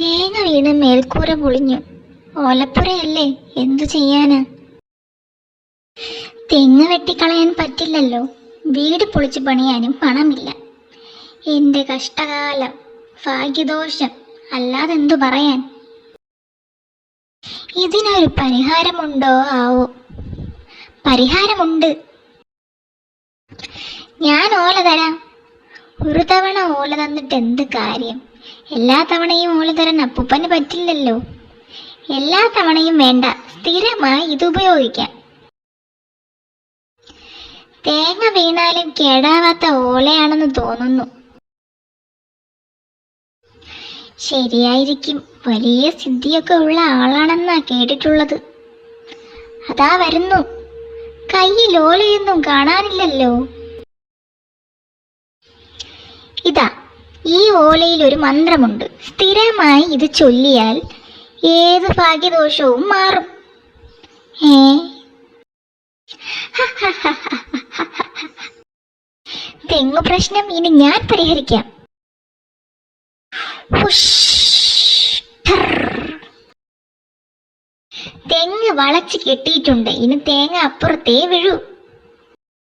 തേങ്ങ വീണ് മേൽക്കൂര പൊളിഞ്ഞു. ഓലപ്പുരയല്ലേ? എന്തു ചെയ്യാന്? തെങ്ങ് വെട്ടിക്കളയാൻ പറ്റില്ലല്ലോ. വീട് പൊളിച്ചു പണിയാനും പണമില്ല. എന്റെ കഷ്ടകാലം ഭാഗ്യദോഷം അല്ലാതെന്തു പറയാൻ? ഇതിനൊരു പരിഹാരമുണ്ടോ ആവോ? പരിഹാരമുണ്ട്. ഞാൻ ഓല തരാം. ഒരു തവണ ഓല തന്നിട്ട് എന്ത് കാര്യം? എല്ലാ തവണയും മോൾ തരാൻ അപ്പൂപ്പന് പറ്റില്ലല്ലോ. എല്ലാ തവണയും വേണ്ട. സ്ഥിരമായി ഇത് ഉപയോഗിക്കാം. തേങ്ങ വീണാലും കേടാവാത്ത ഓലയാണെന്ന് തോന്നുന്നു. ശരിയായിരിക്കും. വലിയ സിദ്ധിയൊക്കെ ഉള്ള ആളാണെന്നാ കേട്ടിട്ടുള്ളത്. അതാ വരുന്നു. കയ്യിൽ ഓലയൊന്നും കാണാനില്ലല്ലോ. ഇതാ ഈ ഓലയിൽ ഒരു മന്ത്രമുണ്ട്. സ്ഥിരമായി ഇത് ചൊല്ലിയാൽ ഏത് ഭാഗ്യദോഷവും മാറും. ഏ? തെങ്ങു പ്രശ്നം ഇനി ഞാൻ പരിഹരിക്കാം. തെങ്ങ് വളച്ച് കെട്ടിയിട്ടുണ്ട്. ഇനി തേങ്ങ അപ്പുറത്തേ വീഴൂ.